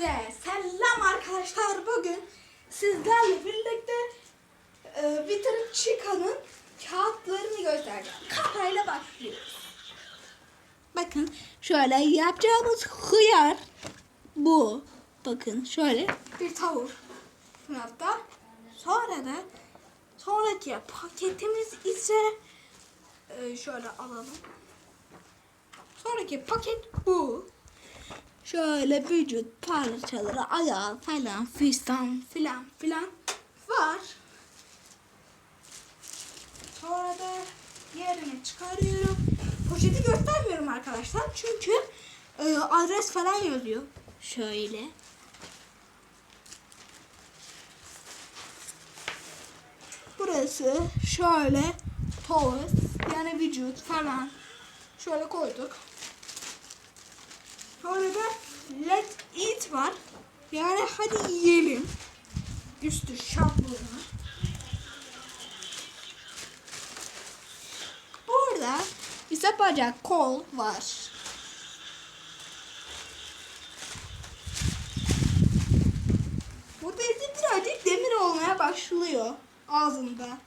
Hepinize selam arkadaşlar. Bugün sizlerle birlikte e, bitirip çıkanın kağıtlarını göstereceğim. Kafayla başlıyoruz. Bakın şöyle yapacağımız hıyar bu. Bakın şöyle bir tavır. Hatta sonra da sonraki paketimiz ise e, şöyle alalım. Sonraki paket bu. Şöyle vücut parçaları, ayağı falan fistan filan filan var. Sonra da yerine çıkarıyorum. Poşeti göstermiyorum arkadaşlar. Çünkü e, adres falan yazıyor. Şöyle. Burası şöyle toz yani vücut falan şöyle koyduk. Sonra da let eat var. Yani hadi yiyelim. Üstü şablonu. Burada ise bacak kol var. Burada ise birazcık demir olmaya başlıyor ağzında.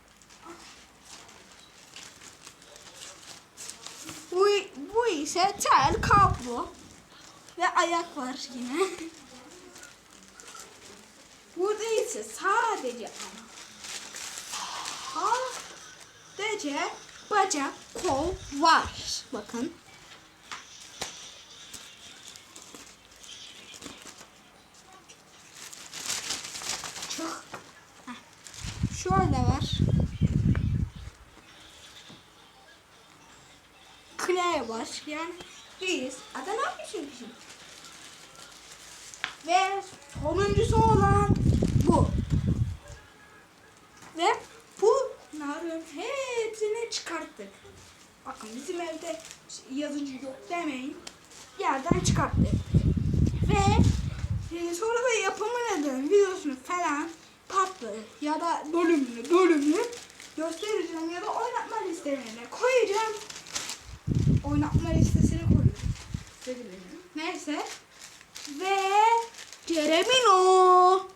Bu, bu ise tel kablo. Ve ayak var yine. Burada ise sadece sadece bacak kol var. Bakın. Çok. Heh. Şöyle var. Klavye var. Yani biz ada ne yapıyorsun şimdi? Ve sonuncusu olan bu. Ve bunların hepsini çıkarttık. Bakın bizim evde yazıcı yok demeyin. Yerden çıkarttık. Ve e, sonra da yapımı neden videosunu falan patlı ya da bölümlü bölümlü göstereceğim ya da oynatma listelerine koyacağım. Oynatma listesine. Neyse. Ve Ceremino.